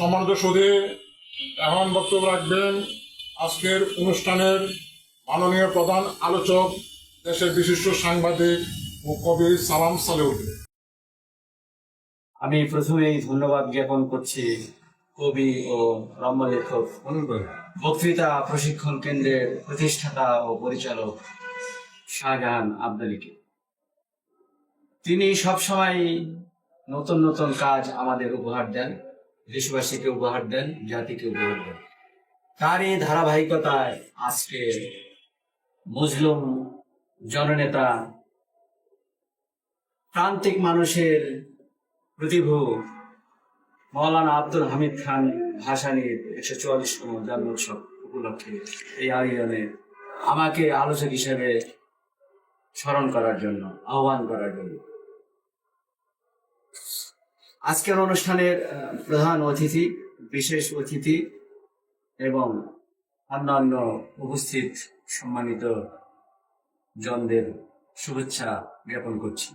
সম্মানিত সুধী এখন বক্তব্য রাখবেন, আজকের অনুষ্ঠানের মাননীয় প্রধান আলোচক, দেশের বিশিষ্ট সাংবাদিক ও কবি সালাম সালেউদ্দিন আমি প্রথমেই ধন্যবাদ জ্ঞাপন করছি কবি ও রম্য লেখক বক্তৃতা প্রশিক্ষণ কেন্দ্রের প্রতিষ্ঠাতা ও পরিচালক শাহজাহান আবদালিকে। তিনি সবসময় নতুন নতুন কাজ আমাদের উপহার দেন। দেশবাসীকে উপহার দেন, জাতিকে উপহার দেন। তার এই ধারাবাহিকতায় আজকে মুসলিম জননেতা, প্রান্তিক মানুষের প্রতিভু মৌলানা আব্দুল হামিদ খান ভাসানির একশো চুয়াল্লিশতম জন্মোৎসব উপলক্ষে এই আয়োজনে আমাকে আলোচক হিসেবে স্মরণ করার জন্য, আহ্বান করার জন্য। আজকের অনুষ্ঠানের প্রধান অতিথি, বিশেষ অতিথি এবং অন্যান্য উপস্থিত সম্মানিত জনদের শুভেচ্ছা জ্ঞাপন করছি।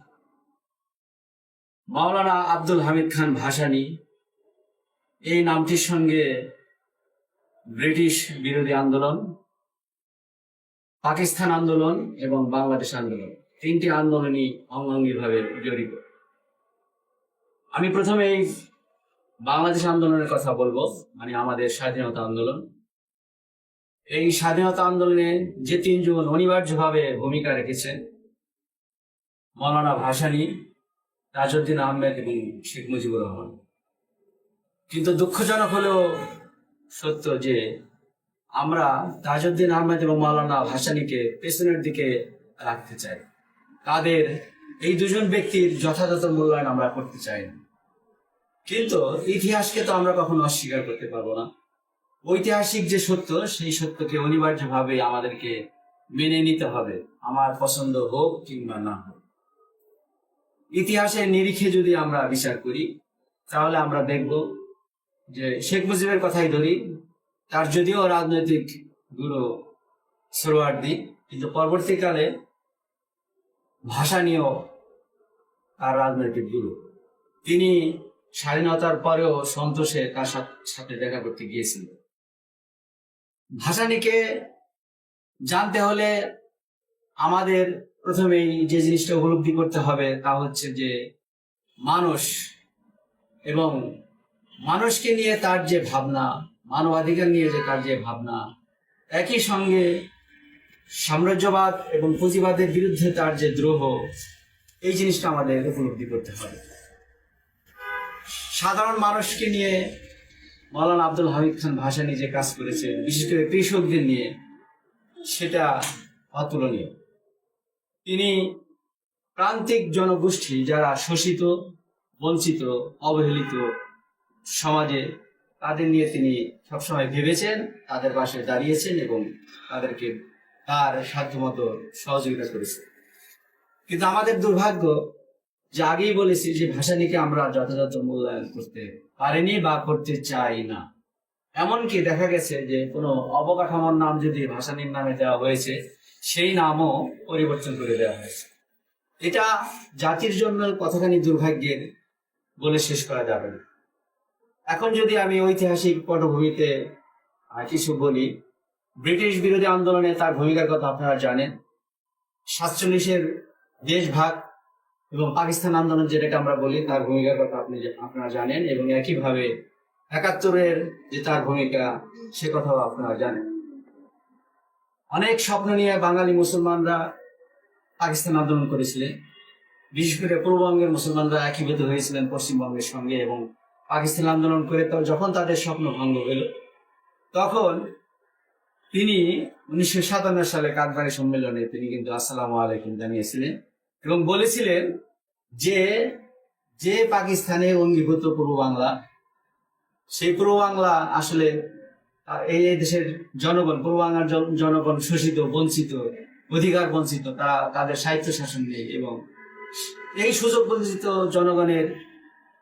মাওলানা আব্দুল হামিদ খান ভাসানী, এই নামটির সঙ্গে ব্রিটিশ বিরোধী আন্দোলন, পাকিস্তান আন্দোলন এবং বাংলাদেশ আন্দোলন, তিনটি আন্দোলনই অঙ্গাঙ্গিভাবে জড়িত। আমি প্রথমে এই বাংলাদেশ আন্দোলনের কথা বলব মানে আমাদের স্বাধীনতা আন্দোলন। এই স্বাধীনতা আন্দোলনে যে তিনজন অনিবার্যভাবে ভূমিকা রেখেছেন মৌলানা ভাসানী, তাজউদ্দিন আহমেদ এবং শেখ মুজিবুর রহমান। কিন্তু দুঃখজনক হলেও সত্য যে আমরা তাজউদ্দিন আহমেদ এবং মাওলানা ভাসানীকে পেছনের দিকে রাখতে চাই। তাদের এই দুজন ব্যক্তির যথাযথ মূল্যায়ন আমরা করতে চাই না। কিন্তু ইতিহাসকে তো আমরা কখনো অস্বীকার করতে পারব না। ঐতিহাসিক যে সত্য, সেই সত্যকে অনিবার্যভাবে আমাদেরকে মেনে নিতে হবে, আমার পছন্দ হোক কিংবা না হোক। ইতিহাসের নিরিখে যদি আমরা বিচার করি, তাহলে আমরা দেখব যে শেখ মুজিবের কথাই ধরি, তার যদিও রাজনৈতিক গুরু সরোয়ার্দি, কিন্তু পরবর্তীকালে ভাষা নিয়েও তার রাজনৈতিক গুরু। তিনি স্বাধীনতার পরেও সন্তোষে তার সাথ- দেখা করতে গিয়েছিলেন। ভাসানীকে জানতে হলে আমাদের প্রথমেই যে জিনিসটা উপলব্ধি করতে হবে তা হচ্ছে যে মানুষ এবং মানুষকে নিয়ে তার যে ভাবনা, মানবাধিকার নিয়ে যে তার যে ভাবনা, একই সঙ্গে সাম্রাজ্যবাদ এবং পুঁজিবাদের বিরুদ্ধে তার যে দ্রোহ, এই জিনিসটা আমাদের উপলব্ধি করতে হবে। সাধারণ মানুষকে নিয়ে মৌলানা আব্দুল হামিদ খান ভাসানী যে কাজ করেছে, বিশেষ করে কৃষকদের নিয়ে, সেটা অতুলনীয়। তিনি প্রান্তিক জনগোষ্ঠী যারা শোষিত, বঞ্চিত, অবহেলিত সমাজে, তাদের নিয়ে তিনি সবসময় ভেবেছেন, তাদের পাশে দাঁড়িয়েছেন এবং তাদেরকে তার সাধ্যমতো সহযোগিতা করেছে। কিন্তু আমাদের দুর্ভাগ্য, যে আগেই বলেছি যে ভাষানীকে আমরা যথাযথ মূল্যায়ন করতে পারিনি বা করতে চাই না। এমনকি দেখা গেছে যে কোনো অবকাঠামোর নাম যদি ভাষানীর নামে দেওয়া হয়েছে, সেই নামও পরিবর্তন করে দেওয়া হয়েছে। এটা জাতির জন্য কতখানি দুর্ভাগ্যের বলে শেষ করা যাবে না। এখন যদি আমি ঐতিহাসিক পটভূমিতে কিছু বলি ব্রিটিশ বিরোধী আন্দোলনে তার ভূমিকার কথা আপনারা জানেন। সাতচল্লিশের দেশভাগ এবং পাকিস্তান আন্দোলন যেটাকে আমরা বলি, তার ভূমিকার কথা আপনি আপনারা জানেন এবং একইভাবে একাত্তরের যে তার ভূমিকা, সে কথাও আপনারা জানেন। অনেক স্বপ্ন নিয়ে বাঙালি মুসলমানরা পাকিস্তান আন্দোলন করেছিলেন। বিশেষ করে পূর্ববঙ্গের মুসলমানরা একীভূত হয়েছিলেন পশ্চিমবঙ্গের সঙ্গে এবং পাকিস্তান আন্দোলন করে যখন তাদের স্বপ্ন ভঙ্গ হল, তখন তিনি উনিশশো সাতান্ন সালে কাকবাড়ি সম্মেলনে তিনি কিন্তু আসসালামু আলাইকুম জানিয়েছিলেন এবং বলেছিলেন যে যে পাকিস্তানে অঙ্গীভূত পূর্ব বাংলা, সেই পূর্ব বাংলা আসলে এই দেশের জনগণ, পূর্ব বাংলার জনগণ শোষিত, বঞ্চিত, অধিকার বঞ্চিত, তারা তাদের সাহিত্য শাসন নেই এবং এই সুযোগ বঞ্চিত জনগণের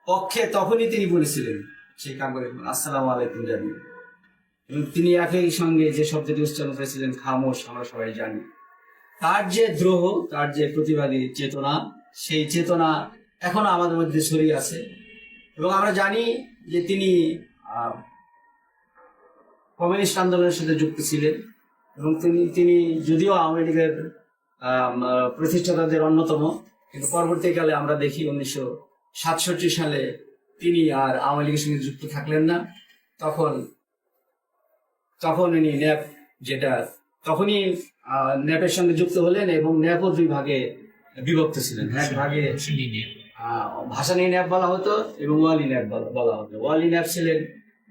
পক্ষে তখনই তিনি বলেছিলেন সেই কাগরে আসসালামু আলাইকুম জানিয়ে এবং তিনি একই সঙ্গে যে শব্দটি উচ্চারণ করেছিলেন, খামোশ আমরা সবাই জানি। তার যে দ্রোহ, তার যে প্রতিবাদী চেতনা, সেই চেতনা এখনও আমাদের মধ্যে ছড়িয়ে আছে। এবং আমরা জানি যে তিনি কমিউনিস্ট আন্দোলনের সাথে যুক্ত ছিলেন। এবং তিনি তিনি যদিও আওয়ামী লীগের প্রতিষ্ঠাতাদের অন্যতম, কিন্তু পরবর্তীকালে আমরা দেখি উনিশশো সাতষট্টি সালে তিনি আর আওয়ামী লীগের সঙ্গে যুক্ত থাকলেন না। তখন তখন উনি ন্যাপ যেটা তখনই ন্যাপের সঙ্গে যুক্ত হলেন এবং ন্যাপও দুই ভাগে বিভক্ত ছিলেন। এক ভাগে ভাষা নিয়ে ন্যাপ বলা হতো এবং ওয়ালি ন্যাপ বলা- হতো। ওয়ালি ন্যাপ ছিলেন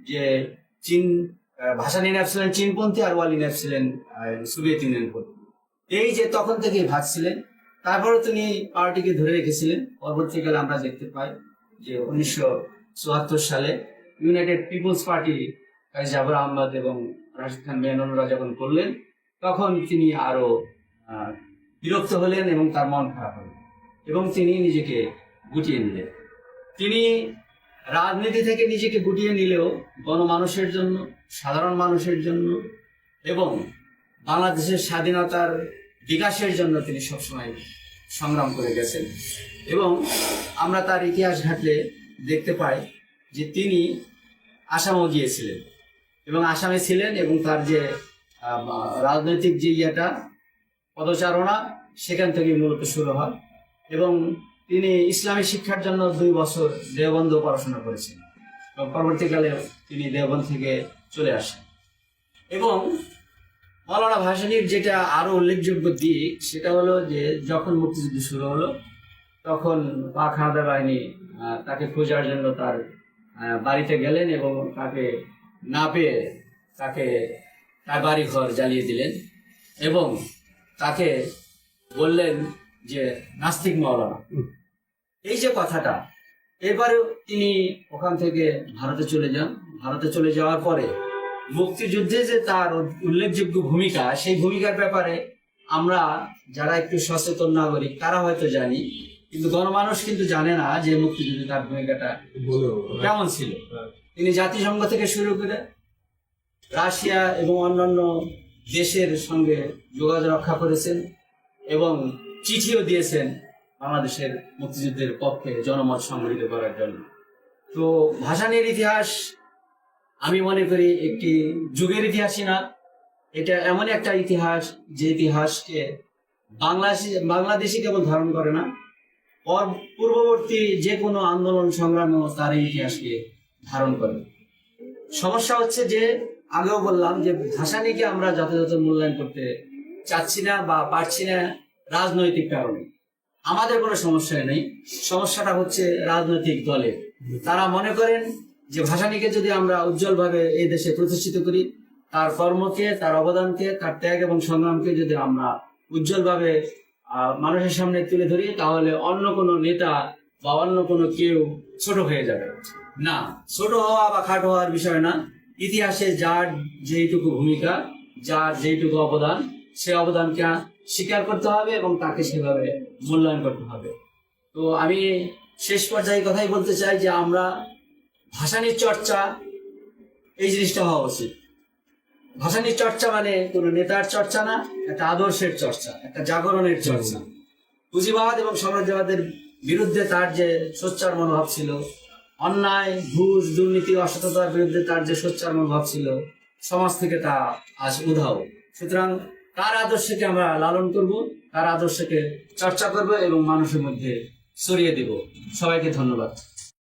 যে চীন আহ, ভাসানী ন্যাপ ছিলেন চীনপন্থী আর ওয়ালি ন্যাপ ছিলেন সোভিয়েত ইউনিয়নপন্থী এই যে তখন থেকে ভাগ ছিলেন। তারপরে তিনি পার্টিকে ধরে রেখেছিলেন। পরবর্তীকালে আমরা দেখতে পাই যে উনিশশো চুয়াত্তর সালে United People's Party Kazi Zafar Ahmed এবং রাশিদ খান মেননরা যখন করলেন, তখন তিনি আরও বিরক্ত হলেন এবং তার মন খারাপ হলেন এবং তিনি নিজেকে গুটিয়ে নিলেন। তিনি রাজনীতি থেকে নিজেকে গুটিয়ে নিলেও গণমানুষের জন্য, সাধারণ মানুষের জন্য এবং বাংলাদেশের স্বাধীনতার বিকাশের জন্য তিনি সবসময় সংগ্রাম করে গেছেন। এবং আমরা তার ইতিহাস ঘাটলে দেখতে পাই যে তিনি আসামও গিয়েছিলেন। এবং আসামে ছিলেন এবং তার যে রাজনৈতিক যে ইয়েটা, পদচারণা, সেখান থেকে মূলত শুরু হয়। এবং তিনি ইসলামী শিক্ষার জন্য দুই বছর দেওবন্ধ পড়াশোনা করেছেন। এবং পরবর্তীকালে তিনি দেওবন্ধ থেকে চলে আসেন। এবং মৌলানা ভাসানির যেটা আরও উল্লেখযোগ্য দিক, সেটা হলো যে, যখন মুক্তিযুদ্ধ শুরু হলো, তখন পাক হানাদার বাহিনী তাকে খোঁজার জন্য তার বাড়িতে গেলেন এবং তাকে না পেয়ে তাকে তার বাড়ি ঘর জ্বালিয়ে দিলেন এবং তাকে বললেন যে নাস্তিক মাওলানা এই যে কথাটা এবারেও তিনি ওখান থেকে ভারতে চলে যান। ভারতে চলে যাওয়ার পরে মুক্তিযুদ্ধে যে তার উল্লেখযোগ্য ভূমিকা সেই ভূমিকার ব্যাপারে আমরা যারা একটু সচেতন নাগরিক তারা হয়তো জানি কিন্তু গণমানুষ কিন্তু জানে না যে মুক্তিযুদ্ধে তার ভূমিকাটা কেমন ছিল। তিনি জাতিসংঘ থেকে শুরু করে রাশিয়া এবং অন্যান্য দেশের সঙ্গে যোগাযোগ রক্ষা করেছেন এবং চিঠিও দিয়েছেন বাংলাদেশের মুক্তিযুদ্ধের পক্ষে জনমত সংগঠিত করার জন্য। তো ভাসানের ইতিহাস আমি মনে করি একটি যুগের ইতিহাসই না। এটা এমন একটা ইতিহাস যে ইতিহাসকে বাংলাদেশি বাংলাদেশি কেবল ধারণ করে না পর- পূর্ববর্তী যে কোনো আন্দোলন সংগ্রামেও তার এই ইতিহাসকে ধারণ করে। সমস্যা হচ্ছে যে, আগেও বললাম যে, ভাসানিকে আমরা যথাযথ মূল্যায়ন করতে চাচ্ছি না বা পারছি না রাজনৈতিক কারণে। আমাদের কোনো সমস্যা নেই। সমস্যাটা হচ্ছে রাজনৈতিক দলের তারা মনে করেন যে, ভাসানিকে যদি আমরা উজ্জ্বলভাবে এই দেশে প্রতিষ্ঠিত করি, তার কর্মকে, তার অবদানকে, তার ত্যাগ এবং সংগ্রামকে যদি আমরা উজ্জ্বলভাবে মানুষের সামনে তুলে ধরি, তাহলে অন্য কোনো নেতা বা অন্য কোনো কেউ ছোট হয়ে যাবে। না, ছোট হওয়া বা খাটো হওয়ার বিষয় না। ইতিহাসে যার যেইটুকু ভূমিকা, যার যেইটুকু অবদান, সে অবদানকে স্বীকার করতে হবে এবং তাকে সেভাবে মূল্যায়ন করতে হবে। তো আমি শেষ পর্যায়ে কথাই বলতে চাই যে আমরা ভাষানির চর্চা, এই জিনিসটা হওয়া উচিত। ভাষানির চর্চা মানে কোনো নেতার চর্চা না, একটা আদর্শের চর্চা, একটা জাগরণের চর্চা। পুঁজিবাদ এবং সাম্রাজ্যবাদের বিরুদ্ধে তার যে সোচ্চার মনোভাব ছিল অন্যায়, ঘুষ, দুর্নীতি, অসততার বিরুদ্ধে তার যে সোচ্চার মনোভাব ছিল, সমাজ থেকে তা আজ উধাও। সুতরাং তার আদর্শকে আমরা লালন করব, তার আদর্শকে চর্চা করব এবং মানুষের মধ্যে ছড়িয়ে দেব। সবাইকে ধন্যবাদ।